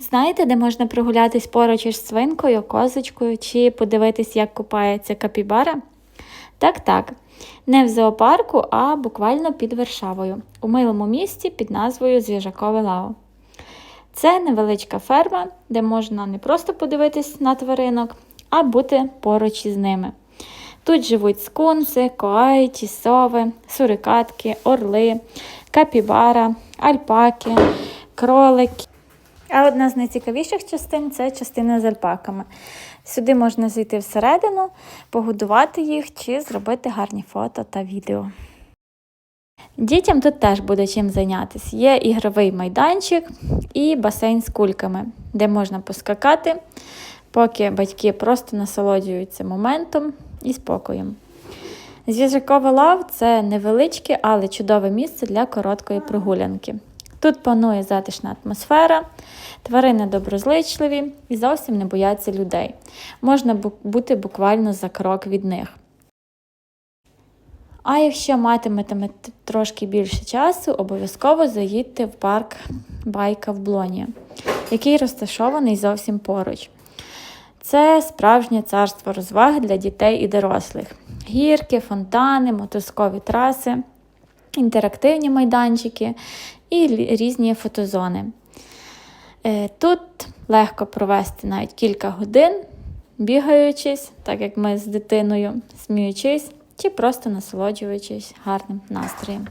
Знаєте, де можна прогулятись поруч із свинкою, козочкою чи подивитись, як купається капібара? Так, так. Не в зоопарку, а буквально під Варшавою, у милому місті під назвою Звіжакове лао. Це невеличка ферма, де можна не просто подивитись на тваринок, а бути поруч із ними. Тут живуть скунси, коайті, сови, сурикатки, орли, капібара, альпаки, кролики. А одна з найцікавіших частин це частина з альпаками. Сюди можна зайти всередину, погодувати їх чи зробити гарні фото та відео. Дітям тут теж буде чим зайнятися. Є ігровий майданчик і басейн з кульками, де можна поскакати, поки батьки просто насолоджуються моментом і спокоєм. Зв'язкове лав це невеличке, але чудове місце для короткої прогулянки. Тут панує затишна атмосфера, тварини доброзичливі і зовсім не бояться людей. Можна бути буквально за крок від них. А якщо матимете трошки більше часу, обов'язково заїдьте в парк Байка в Блоні, який розташований зовсім поруч. Це справжнє царство розваг для дітей і дорослих. Гірки, фонтани, мотузкові траси, інтерактивні майданчики і різні фотозони. Е, Тут легко провести навіть кілька годин, бігаючись, так як ми з дитиною, сміючись, чи просто насолоджуючись гарним настроєм.